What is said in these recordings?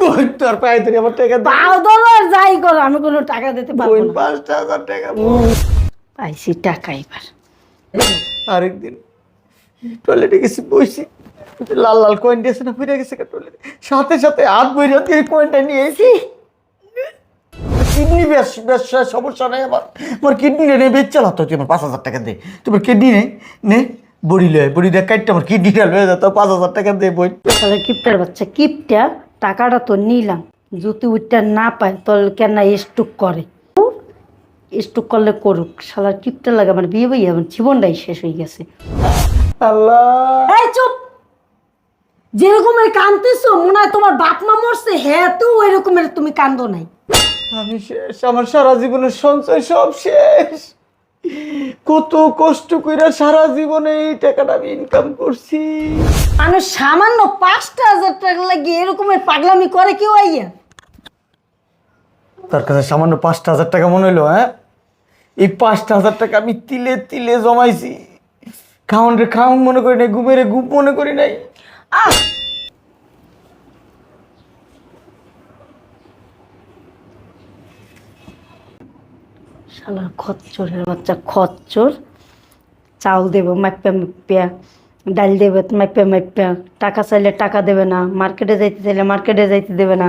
বোন তোর পায়ে ধরে আমার টাকা দে। পাও যাই করো আমি কোনো টাকা দিতে পারব বোন না। পাঁচটা হাজার টাকা পাইছি টাকা এবার। আরেকদিন টয়লেটে গেছি বসি লাল লাল কয়েন দিয়েছে না ফিরে গেছে টয়লেটে সাথে সাথে হাত দিয়ে কয়েনটা নিয়ে এসি কিডনি ব্যবসা সমস্যা নেই আমার। আমার কিডনি নেই বেচ চালাতো তুই আমার পাঁচ হাজার টাকা দে। তোমার কিডনি নেই নে বড়ি লয় বড়ি দেয় কাটটা আমার কিডনিটা লয়ে যেত পাঁচ হাজার টাকা দে বই। কিপটার বাচ্চা কিপটা টাকাটা তো নিলাম। যদি উঠটা না পায় তাহলে কেন স্টুক করে? স্টুক করলে করুক। শালার কিপটা লাগে আমার বিয়ে বই আমার জীবনটাই শেষ হয়ে গেছে। আল্লাহ! এই চুপ! যেরকমের কান্দতেছো মনে হয় তোমার বাপ মা মরছে হ্যাঁ তো ওই রকমের তুমি কান্দো নাই। আমি শেষ আমার সারা জীবনের সঞ্চয় সব শেষ। কত কষ্ট কইরা সারা জীবনে এই টাকাটা আমি ইনকাম করছি। মানুষ সামান্য পাঁচটা হাজার টাকা লাগিয়ে এরকমের পাগলামি করে কেউ আইয়া? তার কাছে সামান্য পাঁচটা হাজার টাকা মনে হলো হ্যাঁ? এই পাঁচটা হাজার টাকা আমি তিলে তিলে জমাইছি। খাউন রে খাউন মনে করি নাই ঘুমেরে ঘুম মনে করি নাই। আহ! শালার খচ্চরের বাচ্চা, খচ্চর। চাউল দেবো, মাইপা মাইপিয়া ডাল দেবে, মাইপা মাইপিয়া টাকা চাইলে টাকা দেবে না, মার্কেটে যাইতে চাইলে মার্কেটে যাইতে দেবে না।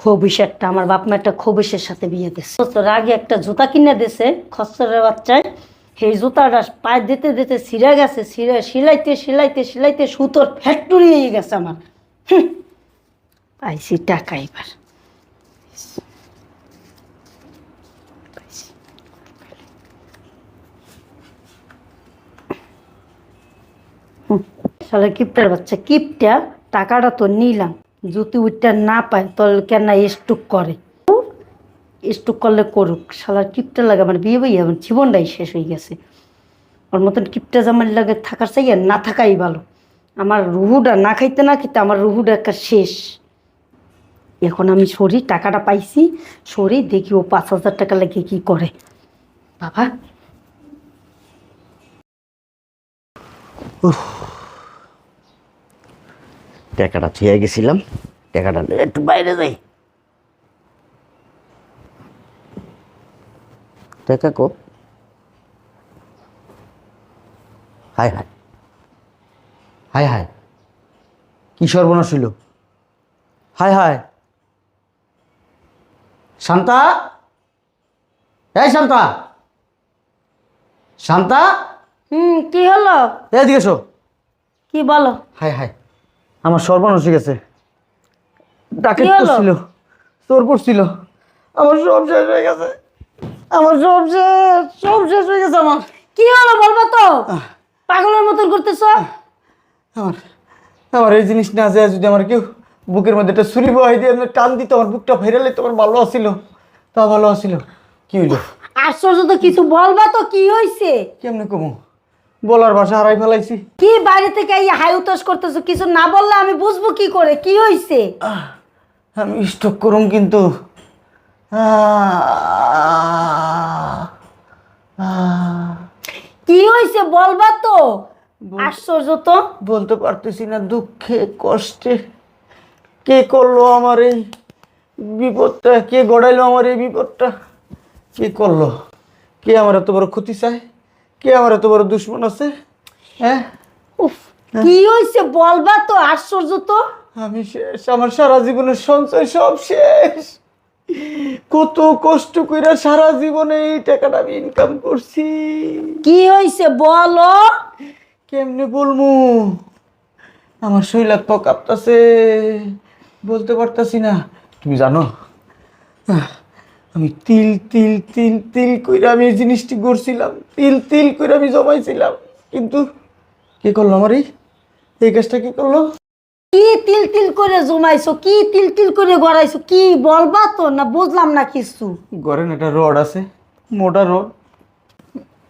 খবিসেরটা আমার বাপ মা একটা খবিসের সাথে বিয়ে দিচ্ছে তোর আগে একটা জুতা কিনে দিছে, খচ্চরের বাচ্চায়। সেই জুতাটা পায়ে দিতে দিতে ছিঁড়ে গেছে, ছিঁড়ে, সিলাইতে সিলাইতে সিলাইতে সুতোর ফ্যাক্টরি হয়ে গেছে আমার। পাইছি টাকা এবার পাইছি। হুঁ। শালা কিপটার বাচ্চা, কিপটা টাকাটা তো নিলাম। যদি উঠটা না পায়, তাহলে কেন স্টুক করে? স্টুক করলে করুক। শালার কিপটা লাগে আমার বিয়ে বই আমার জীবনটাই শেষ হয়ে গেছে। ওর মতন কিপটা জামার লাগে থাকার চাই না থাকাই ভালো। আমার রুহুটা না খাইতে না খেতে, আমার রুহুটা একটা শেষ। এখন আমি সরি, টাকাটা পাইছি, সরি, দেখি ও পাঁচ হাজার টাকা লাগে কি করে। বাবা। টাকাটা থুয়ে গেছিলাম। টাকাটা একটু বাইরে যাই। টাকা কো? হাই হাই হাই হাই কি সর্বনাশ হইল? হায় হায়। শান্তা? এই শান্তা। শান্তা? হুম কি হলো? এদিকে এসো। কি বলো? হায় হায়। আমার সর্বনাশ হয়ে গেছে। ডাকে? পড়ছিল চোর পড়ছিল আমার সব শেষ হয়ে গেছে। আমার সব শেষ সব শেষ হয়ে গেছে আমার। কি হলো বলব তো? পাগলের মতন করতেছ? আমার আমার এই জিনিস না যায় যদি আমার কেউ বুকের মধ্যে একটা ছুরি বহাই দিয়ে টান দিত আমার বুকটা ফেরালে তোমার ভালো আসছিল তা ভালো আসছিল কি হইল? আশ্চর্য তো কিছু বলবা তো কি হয়েছে কেমনে কমু? বলার ভাষা হারাই ফেলাইছি। কি বাইরে থেকে এই হাই উতাস করতেছো? কিছু না বললে আমি বুঝব কি করে? কি হয়েছে আহ, আমি স্টক করুম কিন্তু। কি হয়েছে বলবা তো? আশ্চর্য তো। বলতে পারতেছি না দুঃখে কষ্টে। কে করল আমার এই বিপদটা? কে গড়াইলো আমার এই বিপদটা? কে করল? কে আমার এত বড় ক্ষতি চায়? কে আমার এত বড় দুশ্মন আছে? হ্যাঁ? উফ কি হয়েছে বলবা তো আশ্চর্য তো। আমি শেষ আমার সারা জীবনের সঞ্চয় সব শেষ। কত কষ্ট কইরা সারা জীবনে এই টাকাটা আমি ইনকাম করছি। কি হয়েছে বলো? কেমনে বলমু? আমার শরীর তো কাঁপতাছে। বলতে পারতাছি না। তুমি জানো? আমি তিল তিল তিল তিল কইরা আমি এই জিনিসটি করছিলাম তিল তিল কইরা আমি জমাইছিলাম। কিন্তু কে করল আমার এই? কাজটা কি করল? কি তিল তিল করে জমাইছো? কি তিল তিল করে গড়াইছো? কি বলবা তো? না বুঝলাম না কিছু। ঘরেন একটা রড আছে মোটা রড।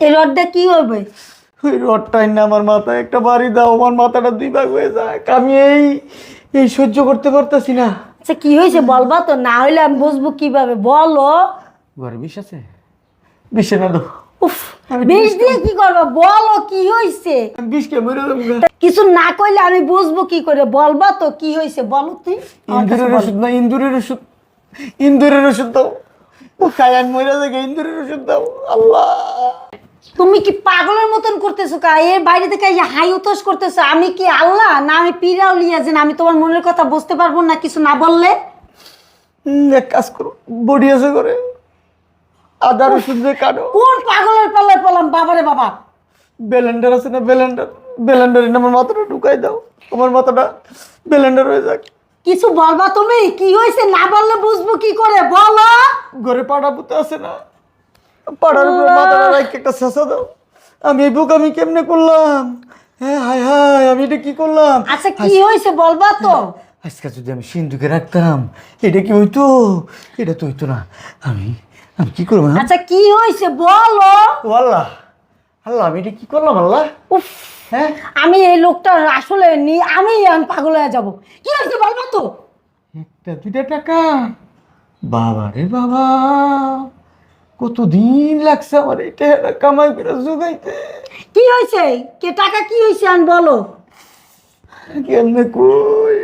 এই রডটা কি হবে? ওই রডটাই না আমার মাথায়। একটা বাড়ি দাও আমার মাথাটা দুই ভাগ হয়ে যায়। আমি এই এই সহ্য করতে পারতাছি না। আচ্ছা কি হয়েছে বলবা তো? না হইলে আমি বুঝব কীভাবে। বলো। ঘরে বিষ আছে? বিষে না দো উফ বিষ দিয়ে কি করবা? বলো কি হয়েছে আমি মরে কিছু না কইলে আমি বুঝব কি করে। বলবা তো কি হয়েছে বলো তুই। ইন্দুরের ওষুধ না ইন্দুরের ওষুধ। ইন্দুরের ওষুধ দাও। মরে ইন্দুরের ওষুধ দাও। আল্লাহ। তুমি কি পাগলের মতন করতেছো কা? এর বাইরে থেকে এই হাই উতোষ করতেছো আমি কি আল্লাহ? না আমি পিরাও লিয়া যে আমি তোমার মনের কথা বুঝতে পারব না কিছু না বললে? এক কাজ করো বডি আছে করে দিয়ে কাটো। কোন পাগলের পাল্লায় পড়লাম? বাবারে বাবা। আছে না আমার মাথাটা ঢুকাই দাও। আমার মাথাটা হয়ে যাক। কিছু বলবা তুমি? কি হয়েছে? না বললে বুঝব কি করে? বলো। ঘরে পাড়া পুঁতে আছে না। পাড়ার উপরে মাথাটা রাখে একটা শেষা দাও? আমি এই বুক আমি কেমনে করলাম? হ্যাঁ হায় হায় আমি এটা কি করলাম? আচ্ছা কি হয়েছে বলবা তো? আজকে যদি আমি সিন্ধুকে রাখতাম এটা কি হইতো? এটা তো হইতো না। আমি আমি কি করব হ্যাঁ? আচ্ছা কি হয়েছে বলো? আল্লাহ আল্লাহ আমি এটা কি করলাম আল্লাহ? উফ হ্যাঁ? আমি এই লোকটা আসলে নি আমি আমি পাগল হয়ে যাব। কি হয়েছে বলবা তো? একটা দুইটা টাকা। বাবা রে বাবা। কতদিন লাগছে আমার এই এটা কামাই করে জোগাইতে? কি হয়েছে? কে টাকা কি হয়েছে আন বলো। কেমনে কই?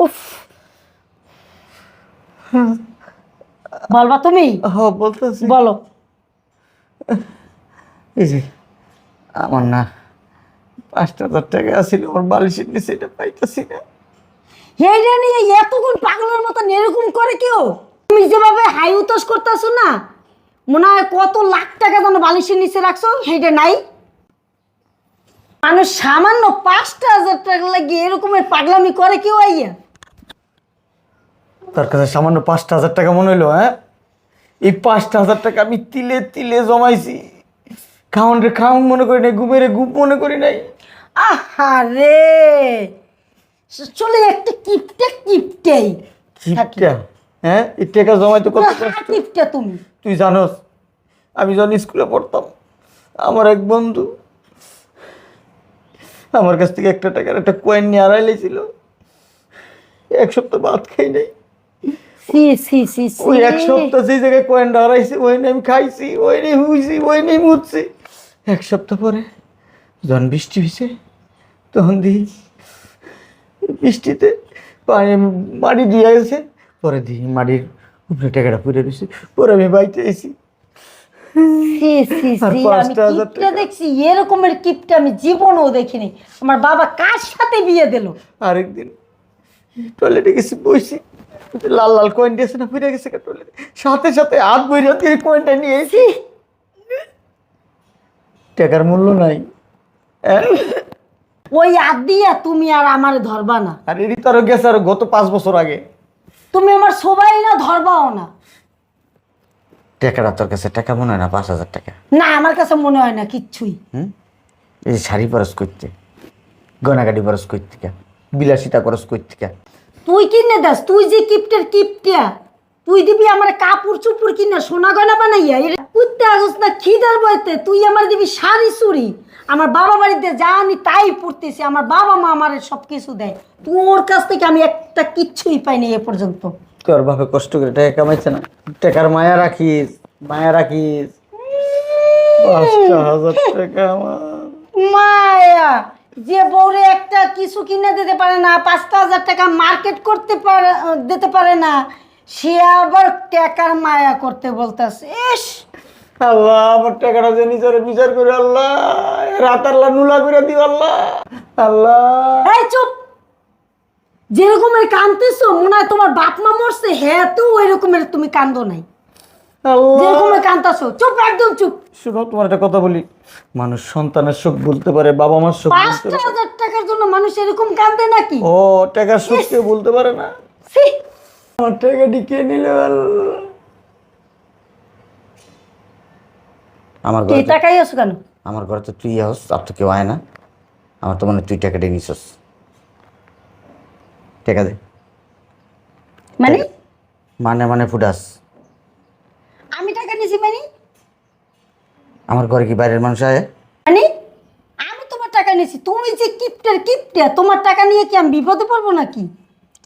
উফ। বলবা তুমি? হ বলতেছি। বলো। এই যে আমার না পাঁচটা হাজার টাকা আছিল আমার বালিশের নিচে এটা পাইতেছি না। এইটা নিয়ে এতক্ষণ পাগলের মতন এরকম করে কেউ? তুমি যেভাবে হাই উতোষ করতেছো না মনে হয় কত লাখ টাকা যেন বালিশের নিচে রাখছো সেইটা নাই। মানুষ সামান্য পাঁচটা হাজার টাকা লাগিয়ে এরকমের পাগলামি করে কেউ আইয়া? তার কাছে সামান্য পাঁচটা হাজার টাকা মনে হইল হ্যাঁ? এই পাঁচটা হাজার টাকা আমি তিলে তিলে জমাইছি। খাউন রে খাউন মনে করি নাই ঘুম মনে করি নাই। আহারে চলে একটা কিপটে কিপটেই। কিপটা? হ্যাঁ? এই টাকা জমাইতে কত কষ্ট? কিপটে তুমি। তুই জানোস আমি যখন স্কুলে পড়তাম আমার এক বন্ধু আমার কাছ থেকে একটা টাকার একটা কয়েন নিয়ে আড়াই লেছিল। এক সপ্তাহ ভাত খাই নাই। সি সি সি সি। ওই এক সপ্তাহ যে জায়গায় কয়েনটা হারাইছে ওই নিয়ে আমি খাইছি ওই নিয়ে হুইছি ওই নিয়ে মুছছি এক সপ্তাহ পরে যখন বৃষ্টি হয়েছে তখন দিই বৃষ্টিতে পানি মাটি দিয়ে গেছে। পরে দিই মাটির উপরে টাকাটা পুড়ে রয়েছে পরে আমি বাড়িতে এসেছি সি সি আর সি আমি পাঁচটা হাজার কিপটে দেখছি এরকমের কিপটে আমি জীবনেও দেখিনি। আমার বাবা কার সাথে বিয়ে দিল? আরেকদিন টয়লেটে গেছি বইছি লাল লাল কয়েন দিয়েছে না ফিরে গেছে টয়লেটে সাথে সাথে হাত বই রাতে কয়েনটা নিয়ে এসেছি টাকার মূল্য নাই। হ্যাঁ? ওই হাত দিয়া তুমি আর আমারে ধরবা না। আর এরই তো আরও গেছে আরও গত পাঁচ বছর আগে। তুমি আমার সবাই না ধরবাও না। টাকাটা তোর কাছে টাকা মনে হয় না পাঁচ হাজার টাকা? না আমার কাছে মনে হয় না কিচ্ছুই। হুম? এই যে শাড়ি পরস করতে গয়নাগাড়ি পরস করতে কা বিলাসিতা খরচ করতে কা? তুই কিনে দাস তুই যে কিপটের কিপটিয়া তুই দিবি আমার কাপড় চুপুর কিনা সোনা গয়না বানাইয়া এর কুত্তে আগস না খিদার বইতে তুই আমার দিবি শাড়ি চুরি। আমার বাবা বাড়িতে যা আমি তাই পড়তেছি আমার বাবা মা আমার সব কিছু দেয়। তোর কাছ থেকে আমি একটা কিচ্ছুই পাইনি এ পর্যন্ত। তোর বাপে কষ্ট করে টাকা কামাইছে না? টাকার মায়া রাখিস মায়া রাখিস। পাঁচটা হাজার টাকা আমার। মায়া যে বউরে একটা কিছু কিনে দিতে পারে না পাঁচটা হাজার টাকা মার্কেট করতে পারে দিতে পারে না সে আবার টাকার মায়া করতে বলতেছে। ইস! আল্লাহ আমার টাকাটা যে নিজের বিচার করে আল্লাহ রাত আল্লাহ নুলা করে দিও আল্লাহ। আল্লাহ। এই চুপ! যেরকমের কান্দতেছো মনে হয় তোমার বাপ মা মরছে হ্যাঁ তো ওই রকমের তুমি কান্দো নাই। যেরকমের কান্দাছো চুপ একদম চুপ। শুনো তোমার একটা কথা বলি। মানুষ সন্তানের সুখ বলতে পারে বাবা মার সুখ বলতে পারে। হাজার টাকার জন্য মানুষ এরকম কান্দে নাকি? ও টাকার সুখ কেউ বলতে পারে না? আমার টাকাটি কে নিল? আমার ঘরে তো- টাকাই আছো কেন? আমার ঘরে তো তুই হস আর তো কেউ আয় না। আমার তো মনে তুই টাকাটা নিছস। টাকা দে। মানে? মানে মানে ফুটাস। আমি টাকা নিছি মানে? আমার ঘরে কি বাইরের মানুষ আয় মানে? আমি তোমার টাকা নিছি তুমি যে কিপটের কিপটে তোমার টাকা নিয়ে কি আমি বিপদে পড়ব নাকি?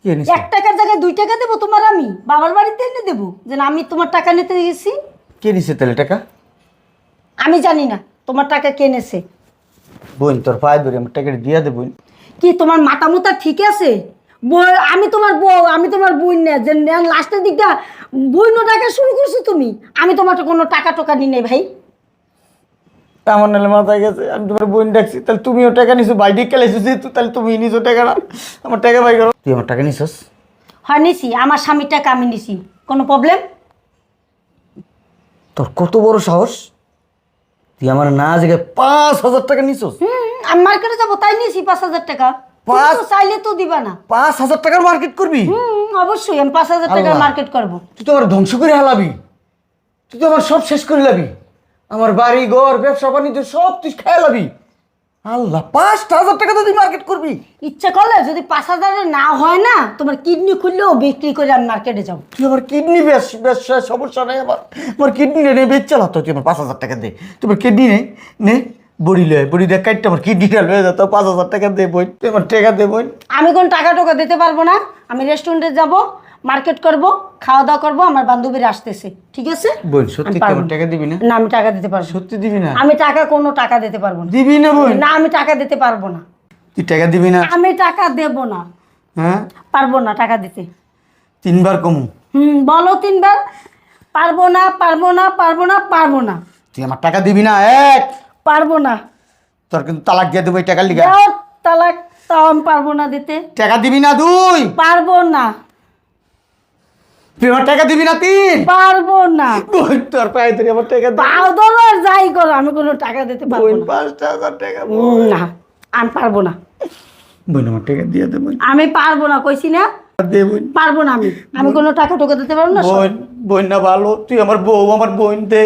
কে এক টাকার জায়গায় দুই টাকা দেবো তোমার আমি? বাবার বাড়িতে এনে দেবো? যে না, আমি তোমার টাকা নিতে গেছি। কে নিছে তাহলে টাকা? আমি জানি না তোমার টাকা কেনেছে বোন তোর পায়ে ধরে আমার টাকাটা দিয়া দে বোন। কি তোমার মাথা মুতা ঠিক আছে? আমি তোমার বউ আমি তোমার বোন না যে লাস্টের দিকটা বইনো টাকা শুরু করছ তুমি? আমি তোমার তো কোনো টাকা টোকা নি নাই ভাই। আমার নাহলে মাথায় গেছে আমি তোমার বোন ডাকছি তাহলে তুমিও টাকা নিছো বাইরে খেলেছো যেহেতু তাহলে তুমি নিছো টাকাটা আমার টাকা বাই করো। তুই আমার টাকা নিছস? হয় নিছি আমার স্বামীর টাকা আমি নিছি কোনো প্রবলেম তোর কত বড় সাহস? তুই আমার না জায়গায় পাঁচ হাজার টাকা নিছস? হুম আমি মার্কেটে যাব তাই নিয়েছি পাঁচ হাজার টাকা। পাঁচ- চাইলে তো দিবা না। পাঁচ হাজার টাকার মার্কেট করবি? হুম অবশ্যই আমি পাঁচ হাজার টাকা মার্কেট করব। তুই তো আমার ধ্বংস করে হালাবি। তুই তো আমার সব শেষ করে লাবি। আমার বাড়ি ঘর ব্যবসা বাণিজ্য সব তুই খেয়ে লাবি। আল্লাহ পাঁচটা হাজার টাকা তো তুই মার্কেট করবি। ইচ্ছা করলে যদি পাঁচ হাজারে না হয় না তোমার কিডনি খুললেও বিক্রি করে আমি মার্কেটে যাব। তুই আমার কিডনি ব্যবসা সমস্যা নেই আমার। আমার কিডনি নে বেচ চালা তো তুই আমার পাঁচ হাজার টাকা দে। তোমার কিডনি নেই নে। বড়ি লয় বড়ি দেখ কাটতে আমার কিডনিটা লয়ে যা পাঁচ হাজার টাকা দে বই আমার টাকা বই আমি কোন টাকা টোকা দিতে পারব না? আমি রেস্টুরেন্টে যাব মার্কেট করব খাওয়া দাওয়া করব আমার বান্ধবীরা আসতেছে ঠিক আছে? বোন সত্যি আমি কি আমার টাকা দিবি না? না আমি টাকা দিতে পারব সত্যি দিবি না? আমি টাকা কোনো টাকা দিতে পারব না। দিবি না বোন। না আমি টাকা দিতে পারব না। তুই টাকা দিবি না? আমি টাকা দেব না। হ্যাঁ? পারব না টাকা দিতে। তিনবার কমু। হুম বলো তিনবার। পারব না পারব না পারব না পারব না। তুই আমার টাকা দিবি না এক। পারব না। তোর কিন্তু তালাক দিয়ে দেবো এই টাকার লিগা। দাও তালাক তাও আমি পারব না দিতে। টাকা দিবি না দুই পারব না। তুই আমার টাকা দিবি না তিন? পারব না। বোন তোর পায়ে ধরে আমার টাকা দে। পাও ধরো আর যাই করো আমি কোনো টাকা দিতে পারব বোন না। পাঁচটা হাজার টাকা উম, না আমি পারব না। বোন আমার টাকা দিয়ে দে বোন আমি পারব না কইছি না। দে বোন পারব না আমি। আমি কোনো টাকা টোকা দিতে পারব না বোন বোন না ভালো তুই আমার বউ আমার বোন দে।